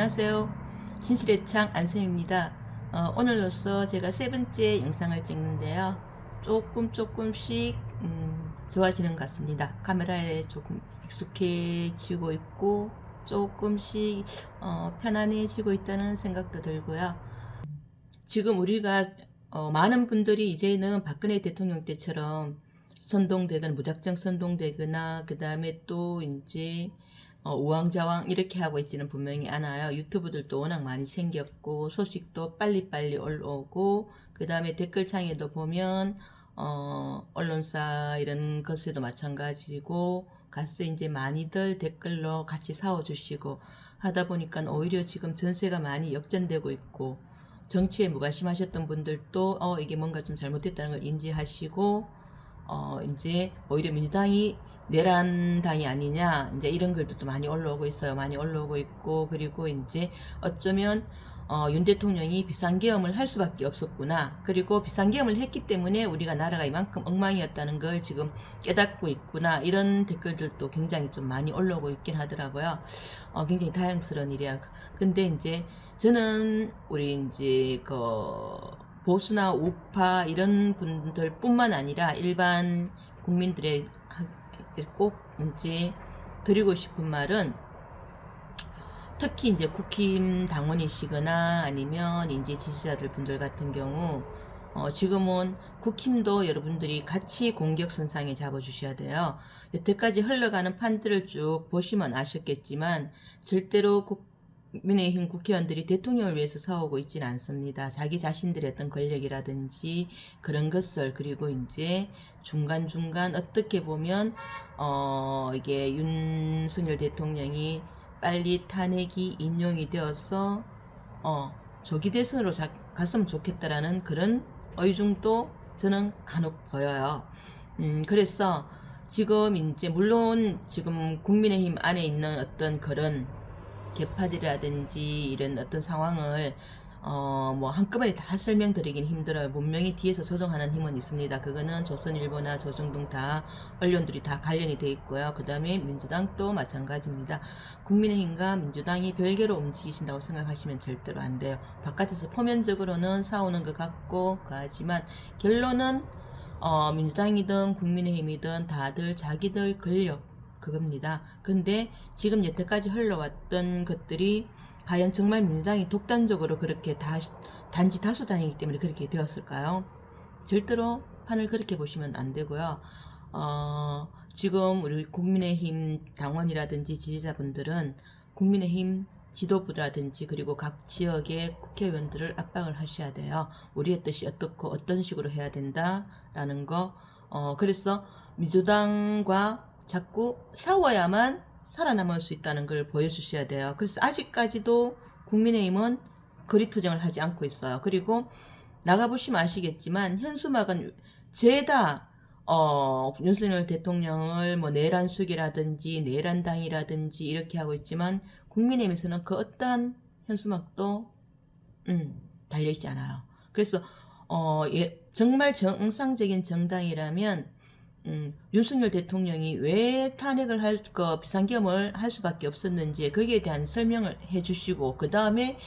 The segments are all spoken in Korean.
안녕하세요. 진실의 창 안쌤입니다. 어, 오늘로써 제가 세 번째 영상을 찍는데요. 조금 조금씩 음, 좋아지는 것 같습니다. 카메라에 조금 익숙해지고 있고 조금씩 어, 편안해지고 있다는 생각도 들고요. 지금 우리가 어, 많은 분들이 이제는 박근혜 대통령 때처럼 선동되거나 무작정 선동되거나 그 다음에 또 이제 어, 우왕좌왕 이렇게 하고 있지는 분명히 않아요. 유튜브들도 워낙 많이 생겼고 소식도 빨리빨리 올라오고 그 다음에 댓글창에도 보면 어, 언론사 이런 것에도 마찬가지고 가서 이제 많이들 댓글로 같이 사워주시고 하다 보니까 오히려 지금 전세가 많이 역전되고 있고 정치에 무관심하셨던 분들도 어 이게 뭔가 좀 잘못됐다는 걸 인지하시고 어 이제 오히려 민주당이 내란당이 아니냐 이제 이런 글도 또 많이 올라오고 있어요. 많이 올라오고 있고 그리고 이제 어쩌면 어, 윤 대통령이 비상계엄을 할 수밖에 없었구나. 그리고 비상계엄을 했기 때문에 우리가 나라가 이만큼 엉망이었다는 걸 지금 깨닫고 있구나. 이런 댓글들도 굉장히 좀 많이 올라오고 있긴 하더라고요. 어, 굉장히 다양스러운 일이야. 근데 이제 저는 우리 이제 그 보수나 우파 이런 분들 뿐만 아니라 일반 국민들의 꼭 이제 드리고 싶은 말은 특히 이제 국힘 당원이시거나 아니면 이제 지지자들 분들 같은 경우 어, 지금은 국힘도 여러분들이 같이 공격선상에 잡아주셔야 돼요. 여태까지 흘러가는 판들을 쭉 보시면 아셨겠지만 절대로 국 민의힘 국회의원들이 대통령을 위해서 싸우고 있지는 않습니다. 자기 자신들의 어떤 권력이라든지 그런 것을 그리고 이제 중간중간 어떻게 보면 어, 이게 윤석열 대통령이 빨리 탄핵이 인용이 되어서 어, 조기 대선으로 자, 갔으면 좋겠다라는 그런 의중도 저는 간혹 보여요. 음, 그래서 지금 이제 물론 지금 국민의힘 안에 있는 어떤 그런 개파들이라든지 이런 어떤 상황을 어, 뭐 한꺼번에 다 설명드리긴 힘들어요. 분명히 뒤에서 조정하는 힘은 있습니다. 그거는 조선일보나 조중동 다 언론들이 다 관련이 돼 있고요. 그 다음에 민주당도 마찬가지입니다. 국민의힘과 민주당이 별개로 움직이신다고 생각하시면 절대로 안 돼요. 바깥에서 표면적으로는 싸우는 것 같고 하지만 결론은 어, 민주당이든 국민의힘이든 다들 자기들 권력 그겁니다. 근데 지금 여태까지 흘러왔던 것들이 과연 정말 민주당이 독단적으로 그렇게 다, 단지 다수당이기 때문에 그렇게 되었을까요? 절대로 판을 그렇게 보시면 안 되고요. 어, 지금 우리 국민의힘 당원이라든지 지지자분들은 국민의힘 지도부라든지 그리고 각 지역의 국회의원들을 압박을 하셔야 돼요. 우리의 뜻이 어떻고 어떤 식으로 해야 된다라는 거. 어, 그래서 민주당과 자꾸 싸워야만 살아남을 수 있다는 걸 보여주셔야 돼요. 그래서 아직까지도 국민의힘은 거리 투쟁을 하지 않고 있어요. 그리고 나가보시면 아시겠지만 현수막은 죄다 어, 윤석열 대통령을 뭐 내란숙이라든지 내란 당이라든지 이렇게 하고 있지만 국민의힘에서는 그 어떠한 현수막도 음, 달려있지 않아요. 그래서 어, 예, 정말 정상적인 정당이라면 음, 윤석열 대통령이 왜 탄핵을 할거 비상계엄을 할 수밖에 없었는지 거기에 대한 설명을 해주시고 그 다음에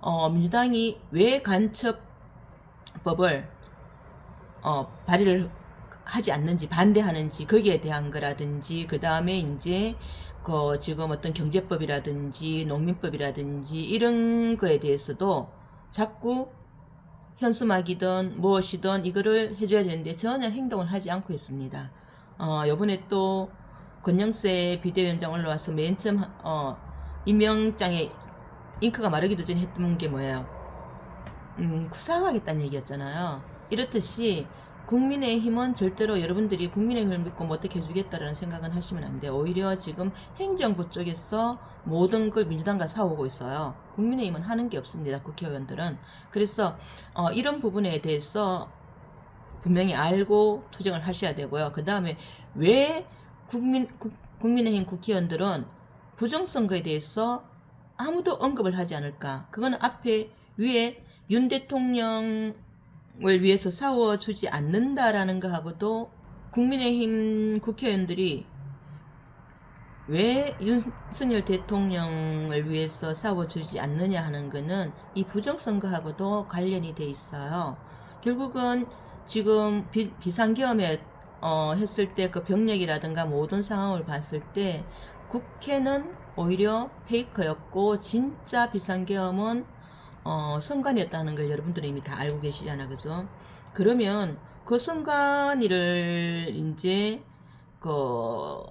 어, 민주당이 왜 간첩법을 어, 발의를 하지 않는지 반대하는지 거기에 대한 거라든지 그 다음에 이제 그 지금 어떤 경제법이라든지 농민법이라든지 이런 거에 대해서도 자꾸 현수막이든 무엇이든 이거를 해줘야 되는데 전혀 행동을 하지 않고 있습니다. 어, 요번에 또 권영세 비대위원장 올라와서 맨 처음 어, 임명장에 잉크가 마르기도 전에 했던 게 뭐예요? 음, 구사하겠다는 얘기였잖아요. 이렇듯이 국민의힘은 절대로 여러분들이 국민의힘을 믿고 뭐 어떻게 해주겠다라는 생각은 하시면 안 돼요. 오히려 지금 행정부 쪽에서 모든 걸 민주당과 싸우고 있어요. 국민의힘은 하는 게 없습니다. 국회의원들은. 그래서 어, 이런 부분에 대해서 분명히 알고 투쟁을 하셔야 되고요. 그 다음에 왜 국민, 국, 국민의힘 국회의원들은 부정선거에 대해서 아무도 언급을 하지 않을까? 그거는 앞에 위에 윤 대통령 을 위해서 싸워주지 않는다라는 거하고도 국민의힘 국회의원들이 왜 윤석열 대통령을 위해서 싸워주지 않느냐 하는 거는 이 부정선거하고도 관련이 돼 있어요. 결국은 지금 비, 비상계엄에 어, 했을 때 그 병력이라든가 모든 상황을 봤을 때 국회는 오히려 페이커였고 진짜 비상계엄은 어, 선관위였다는 걸 여러분들이 이미 다 알고 계시잖아, 그죠? 그러면 그 선관위를 이제 그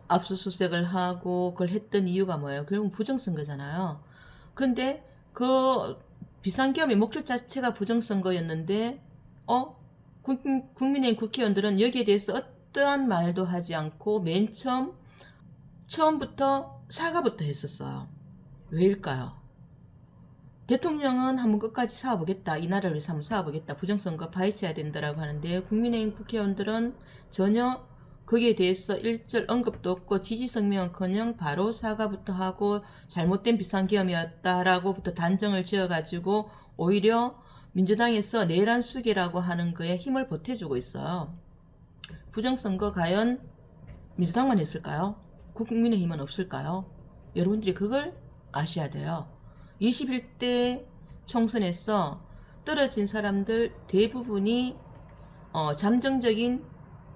압수수색을 하고 그걸 했던 이유가 뭐예요? 결국 부정선거잖아요. 그런데 그 비상계엄의 목적 자체가 부정선거였는데 어 국- 국민의힘 국회의원들은 여기에 대해서 어떠한 말도 하지 않고 맨 처음 처음부터 사과부터 했었어요. 왜일까요? 대통령은 한번 끝까지 싸워보겠다. 이 나라를 위해서 한번 싸워보겠다. 부정선거 파헤쳐야 된다라고 하는데 국민의힘 국회의원들은 전혀 거기에 대해서 일절 언급도 없고 지지 성명은커녕 바로 사과부터 하고 잘못된 비상계엄이었다라고부터 단정을 지어가지고 오히려 민주당에서 내란 수계라고 하는 거에 힘을 보태주고 있어요. 부정선거 과연 민주당만 했을까요? 국민의힘은 없을까요? 여러분들이 그걸 아셔야 돼요. 21대 총선에서 떨어진 사람들 대부분이 어, 잠정적인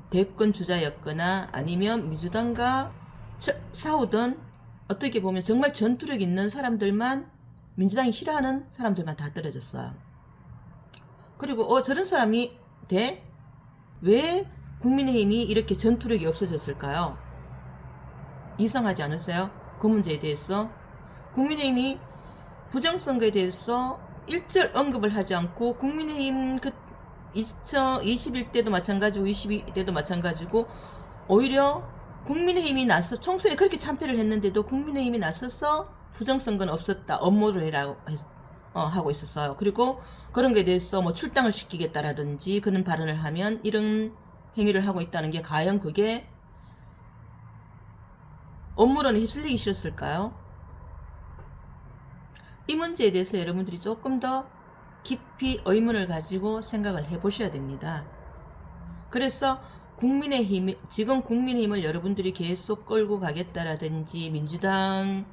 대권 주자였거나 아니면 민주당과 처- 싸우던 어떻게 보면 정말 전투력 있는 사람들만 민주당이 싫어하는 사람들만 다 떨어졌어요. 그리고 어 저런 사람이 돼? 왜 국민의힘이 이렇게 전투력이 없어졌을까요? 이상하지 않으세요? 그 문제에 대해서 국민의힘이 부정선거에 대해서 일절 언급을 하지 않고 국민의힘 그 2021때도 마찬가지고 22때도 마찬가지고 오히려 국민의힘이 나서 총선에 그렇게 참패를 했는데도 국민의힘이 나서서 부정선거는 없었다 업무론이라고 했- 어, 하고 있었어요. 그리고 그런 거에 대해서 뭐 출당을 시키겠다라든지 그런 발언을 하면 이런 행위를 하고 있다는 게 과연 그게 업무론에 휩쓸리기 싫었을까요? 이 문제에 대해서 여러분들이 조금 더 깊이 의문을 가지고 생각을 해 보셔야 됩니다. 그래서 국민의힘, 지금 국민의힘을 여러분들이 계속 끌고 가겠다라든지 민주당에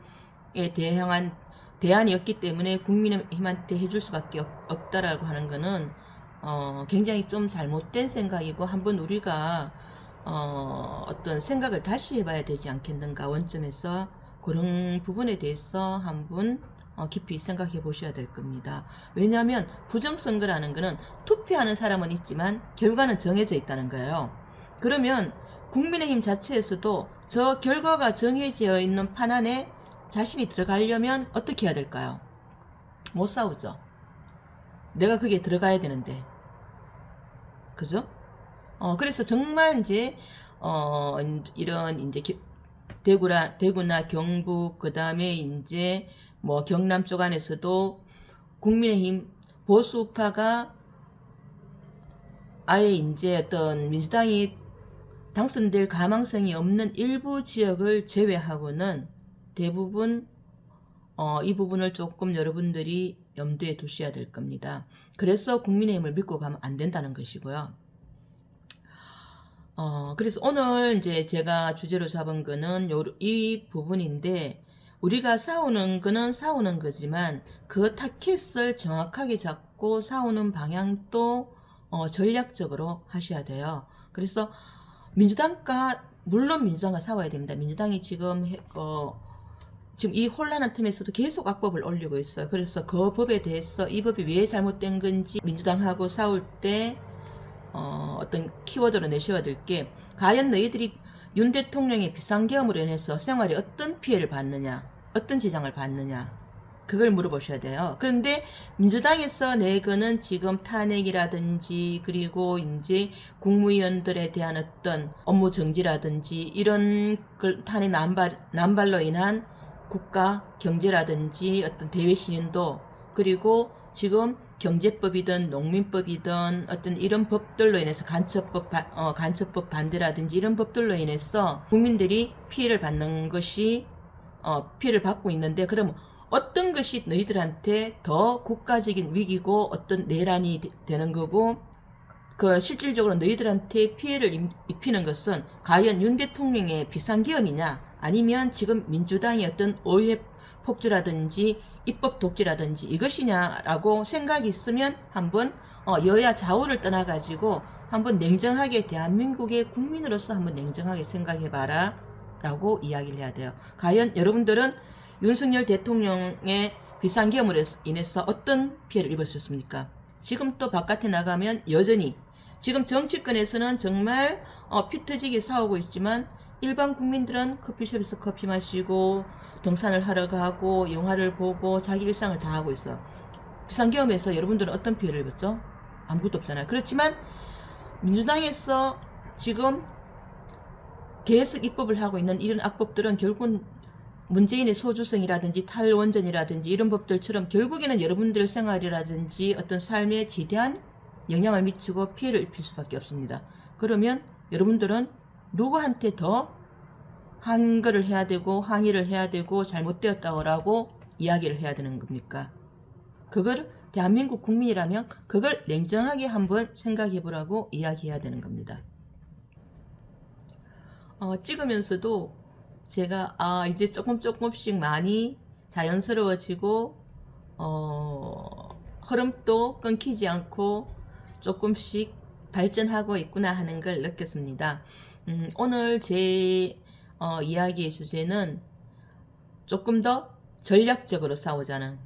대항한 대안이 없기 때문에 국민의힘한테 해줄 수밖에 없, 없다라고 하는 거는 어, 굉장히 좀 잘못된 생각이고 한번 우리가 어, 어떤 생각을 다시 해봐야 되지 않겠는가 원점에서 그런 부분에 대해서 한번 어, 깊이 생각해 보셔야 될 겁니다. 왜냐하면 부정선거라는 거는 투표하는 사람은 있지만 결과는 정해져 있다는 거예요. 그러면 국민의힘 자체에서도 저 결과가 정해져 있는 판 안에 자신이 들어가려면 어떻게 해야 될까요? 못 싸우죠. 내가 거기에 들어가야 되는데. 그죠? 어, 그래서 정말 이제, 어, 이런 이제 기- 대구라, 대구나 경북, 그 다음에 이제 뭐 경남 쪽 안에서도 국민의힘 보수파가 아예 이제 어떤 민주당이 당선될 가망성이 없는 일부 지역을 제외하고는 대부분 어, 이 부분을 조금 여러분들이 염두에 두셔야 될 겁니다. 그래서 국민의힘을 믿고 가면 안 된다는 것이고요. 어, 그래서 오늘 이제 제가 주제로 잡은 거는 요, 이 부분인데, 우리가 싸우는 거는 싸우는 거지만, 그 타켓을 정확하게 잡고 싸우는 방향도 어, 전략적으로 하셔야 돼요. 그래서 민주당과, 물론 민주당과 싸워야 됩니다. 민주당이 지금, 해- 어, 지금 이 혼란한 틈에서도 계속 악법을 올리고 있어요. 그래서 그 법에 대해서 이 법이 왜 잘못된 건지 민주당하고 싸울 때 어, 어떤 키워드로 내셔야 될 게 과연 너희들이 윤 대통령의 비상계엄으로 인해서 생활에 어떤 피해를 받느냐, 어떤 지장을 받느냐, 그걸 물어보셔야 돼요. 그런데 민주당에서 내거는 지금 탄핵이라든지 그리고 이제 국무위원들에 대한 어떤 업무 정지라든지 이런 걸 탄핵 남발, 남발로 인한 국가 경제라든지 어떤 대외 신인도 그리고 지금 경제법이든 농민법이든 어떤 이런 법들로 인해서 간첩법 바- 어, 간첩법 반대라든지 이런 법들로 인해서 국민들이 피해를 받는 것이 어, 피해를 받고 있는데 그럼 어떤 것이 너희들한테 더 국가적인 위기고 어떤 내란이 되- 되는 거고 그 실질적으로 너희들한테 피해를 임- 입히는 것은 과연 윤 대통령의 비상계엄이냐? 아니면 지금 민주당의 어떤 오해 폭주라든지 입법 독재라든지 이것이냐라고 생각이 있으면 한번 어, 여야 좌우를 떠나가지고 한번 냉정하게 대한민국의 국민으로서 한번 냉정하게 생각해봐라 라고 이야기를 해야 돼요. 과연 여러분들은 윤석열 대통령의 비상계엄으로 인해서 어떤 피해를 입으셨습니까? 지금 또 바깥에 나가면 여전히 지금 정치권에서는 정말 어, 피 터지게 싸우고 있지만 일반 국민들은 커피숍에서 커피 마시고 등산을 하러 가고 영화를 보고 자기 일상을 다 하고 있어. 비상계엄에서 여러분들은 어떤 피해를 입었죠? 아무것도 없잖아요. 그렇지만 민주당에서 지금 계속 입법을 하고 있는 이런 악법들은 결국은 문재인의 소주성이라든지 탈원전이라든지 이런 법들처럼 결국에는 여러분들 생활이라든지 어떤 삶에 지대한 영향을 미치고 피해를 입힐 수밖에 없습니다. 그러면 여러분들은 누구한테 더 한거를 해야 되고 항의를 해야 되고 잘못되었다고 이야기를 해야 되는 겁니까? 그걸 대한민국 국민이라면 그걸 냉정하게 한번 생각해 보라고 이야기해야 되는 겁니다. 어, 찍으면서도 제가 아 이제 조금 조금씩 많이 자연스러워지고 어, 흐름도 끊기지 않고 조금씩 발전하고 있구나 하는 걸 느꼈습니다. 음, 오늘 제 어, 이야기의 주제는 조금 더 전략적으로 싸우자는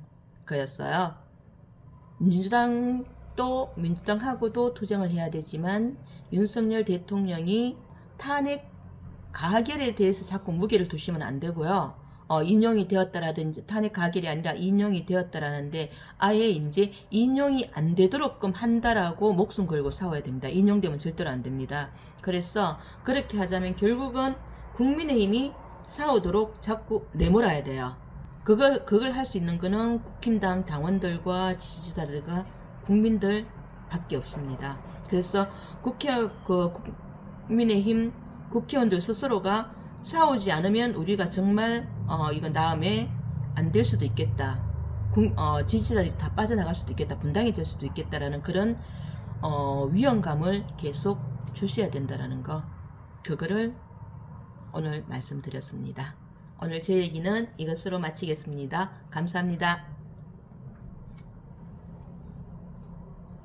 거였어요. 민주당도 민주당하고도 투쟁을 해야 되지만 윤석열 대통령이 탄핵 가결에 대해서 자꾸 무게를 두시면 안 되고요. 어, 인용이 되었다라든지 탄핵 가결이 아니라 인용이 되었다라는데 아예 이제 인용이 안 되도록끔 한다라고 목숨 걸고 싸워야 됩니다. 인용되면 절대로 안 됩니다. 그래서 그렇게 하자면 결국은 국민의힘이 싸우도록 자꾸 내몰아야 돼요. 그걸 그걸 할 수 있는 거는 국힘당 당원들과 지지자들과 국민들 밖에 없습니다. 그래서 국회 그 국민의힘 국회의원들 스스로가 싸우지 않으면 우리가 정말 어 이건 다음에 안 될 수도 있겠다. 국- 어, 지지자들이 다 빠져나갈 수도 있겠다. 분당이 될 수도 있겠다라는 그런 어, 위험감을 계속 주셔야 된다라는 거. 그거를 오늘 말씀드렸습니다. 오늘 제 얘기는 이것으로 마치겠습니다. 감사합니다.